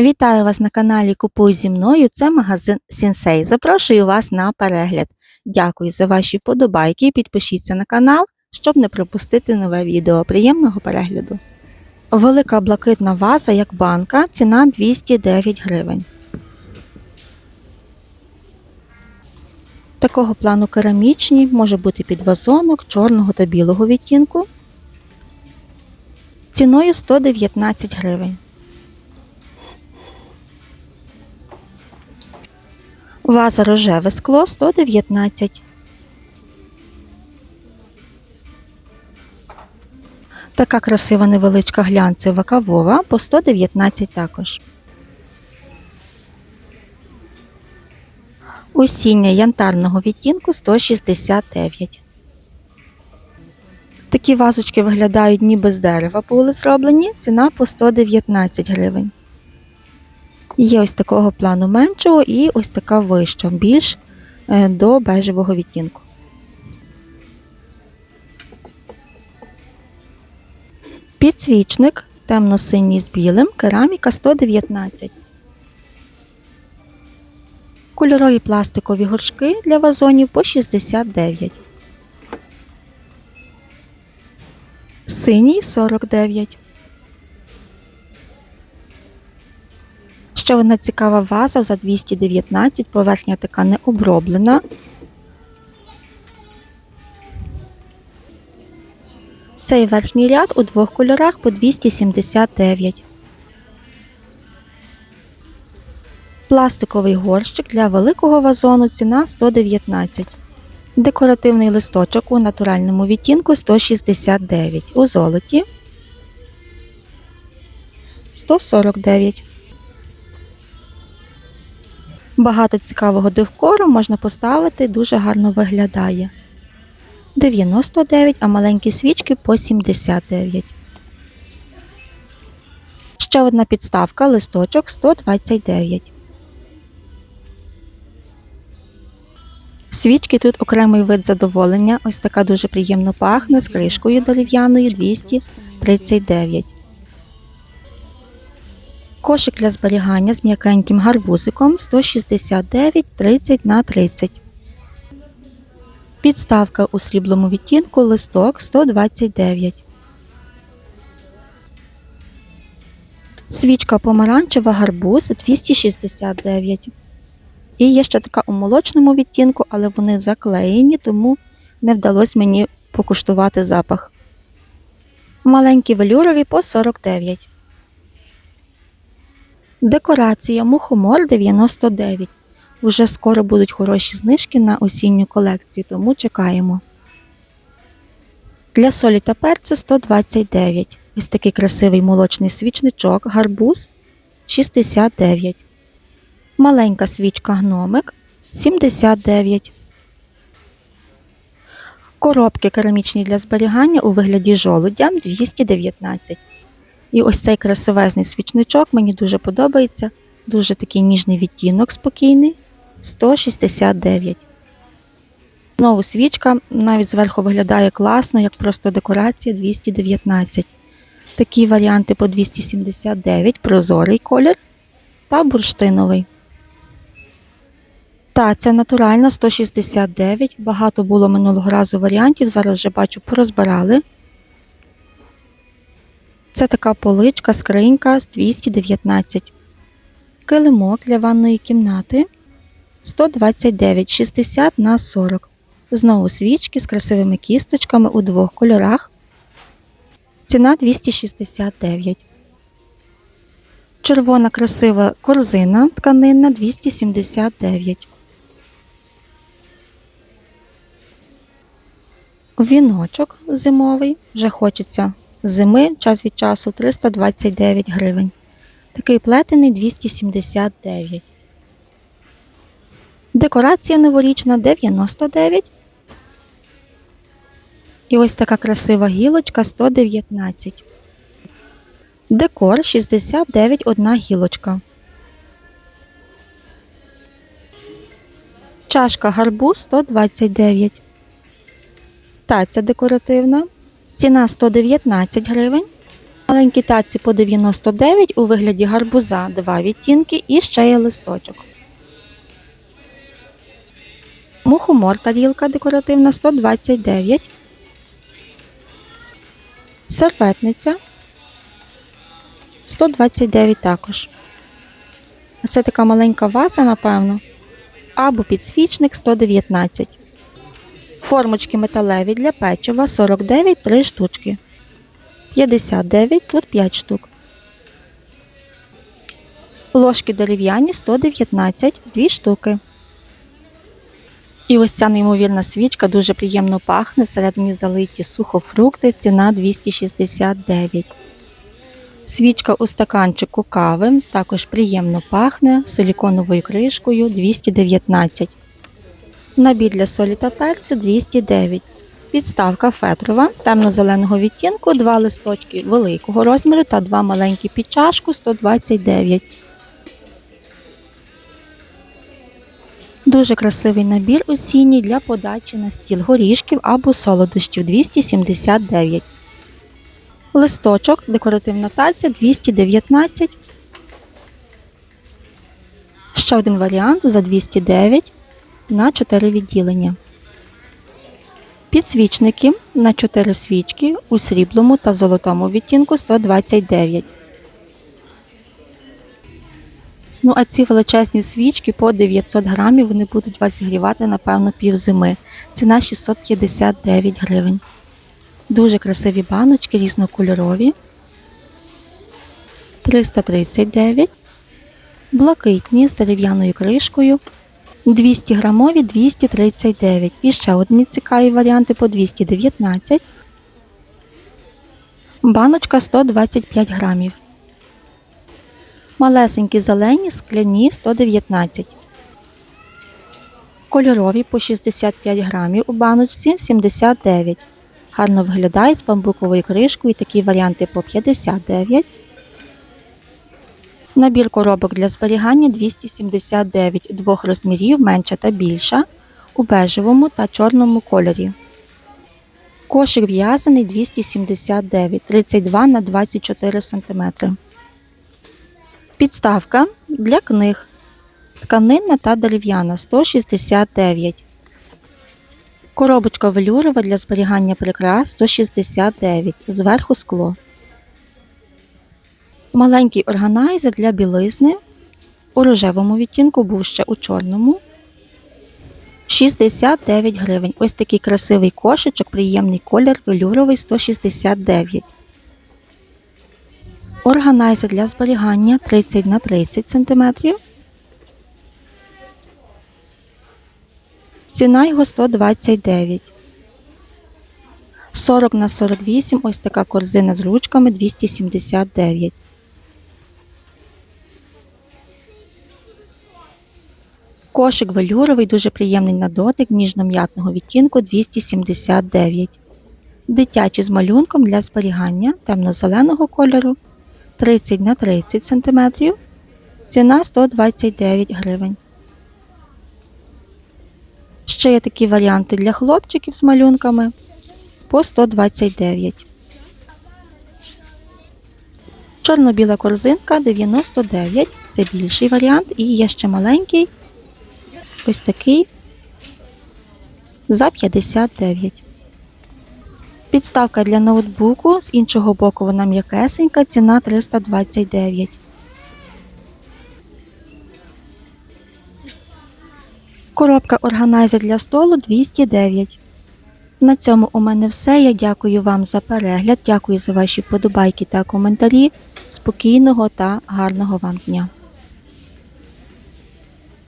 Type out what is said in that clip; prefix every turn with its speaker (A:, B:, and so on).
A: Вітаю вас на каналі Купуй зі мною. Це магазин Сінсей. Запрошую вас на перегляд. Дякую за ваші вподобайки. Підпишіться на канал, щоб не пропустити нове відео. Приємного перегляду. Велика блакитна ваза як банка, ціна 209 гривень. Такого плану керамічні, може бути під вазонок чорного та білого відтінку. Ціною 119 гривень. Ваза рожеве скло 119. Така красива невеличка глянцева кавова по 119 також. Осіння янтарного відтінку 169. Такі вазочки виглядають ніби з дерева були зроблені. Ціна по 119 гривень. Є ось такого плану меншого і ось така вища, більш е, до бежевого відтінку. Підсвічник темно-синій з білим, кераміка 119. Кольорові пластикові горшки для вазонів по 69. Синій 49. Ще одна цікава ваза за 219, поверхня така не оброблена. Цей верхній ряд у двох кольорах по 279. Пластиковий горщик для великого вазону ціна 119. Декоративний листочок у натуральному відтінку 169. У золоті 149. Багато цікавого декору можна поставити, дуже гарно виглядає. 99, а маленькі свічки по 79. Ще одна підставка, листочок 129. Свічки тут окремий вид задоволення. Ось така дуже приємно пахне з кришкою дерев'яною 239. Кошик для зберігання з м'якеньким гарбузиком 169 30 на 30. Підставка у сріблому відтінку листок 129. Свічка помаранчева гарбуз 269. І є ще така у молочному відтінку, але вони заклеєні, тому не вдалося мені покуштувати запах. Маленькі велюрові по 49. Декорація мухомор 99. Уже скоро будуть хороші знижки на осінню колекцію, тому чекаємо. Для солі та перцю 129. Ось такий красивий молочний свічничок, гарбуз 69. Маленька свічка гномик 79. Коробки керамічні для зберігання у вигляді жолудя 219. І ось цей красивезний свічничок мені дуже подобається. Дуже такий ніжний відтінок спокійний 169. Знову свічка навіть зверху виглядає класно, як просто декорація 219. Такі варіанти по 279, прозорий колір та бурштиновий. Та, це натуральна 169. Багато було минулого разу варіантів. Зараз вже бачу, порозбирали. Це така поличка, скринька з 219. Килимок для ванної кімнати 129, 60 на 40. Знову свічки з красивими кісточками у двох кольорах. Ціна 269. Червона красива корзина тканинна 279. Віночок зимовий. Вже хочеться зими час від часу 329 гривень. Такий плетений 279. Декорація новорічна 99. І ось така красива гілочка 119. Декор 69 одна гілочка. Чашка гарбуз 129. Таця декоративна. Ціна 119 гривень. Маленькі таці по 99 у вигляді гарбуза, два відтінки і ще є листочок. Мухомор тарілка декоративна 129. Серветниця 129 також. Це така маленька ваза, напевно. Або підсвічник 119. Формочки металеві для печива 49 3 штучки. 59 тут 5 штук. Ложки дерев'яні 119 2 штуки. І ось ця неймовірна свічка дуже приємно пахне. Всередині залиті сухофрукти, ціна 269. Свічка у стаканчику кави також приємно пахне силіконовою кришкою 219. Набір для солі та перцю 209. Підставка фетрова темно-зеленого відтінку, два листочки великого розміру та два маленькі під чашку 129. Дуже красивий набір осінній для подачі на стіл горішків або солодощів 279. Листочок, декоративна таця 219. Ще один варіант за 209 на 4 відділення. Підсвічники на 4 свічки у сріблому та золотому відтінку 129. Ну, а ці величезні свічки по 900 грамів вони будуть вас зігрівати, напевно, пів зими. Ціна 659 гривень. Дуже красиві баночки різнокольорові. 339. Блакитні з дерев'яною кришкою. 200 грамові 239. І ще одні цікаві варіанти по 219. Баночка 125 грамів. Малесенькі зелені скляні 119. Кольорові по 65 грамів у баночці 79. Гарно виглядають з бамбуковою кришкою. Такі варіанти по 59. Набір коробок для зберігання 279 двох розмірів, менша та більша, у бежевому та чорному кольорі. Кошик в'язаний 279 32 на 24 см. Підставка для книг. Тканинна та дерев'яна 169. Коробочка велюрова для зберігання прикрас 169. Зверху скло. Маленький органайзер для білизни. У рожевому відтінку був ще у чорному. 69 гривень. Ось такий красивий кошечок, приємний колір велюровий 169. Органайзер для зберігання 30 на 30 см. Ціна його 129. 40 на 48 ось така корзина з ручками 279. Кошик велюровий, дуже приємний на дотик ніжно-м'ятного відтінку 279. Дитячий з малюнком для зберігання темно-зеленого кольору 30 на 30 см. Ціна 129 гривень. Ще є такі варіанти для хлопчиків з малюнками по 129. Чорно-біла корзинка 99. Це більший варіант. І є ще маленький. Ось такий за 59. Підставка для ноутбуку. З іншого боку вона м'якесенька, ціна 329. Коробка органайзер для столу 209. На цьому у мене все. Я дякую вам за перегляд. Дякую за ваші вподобайки та коментарі. Спокійного та гарного вам дня!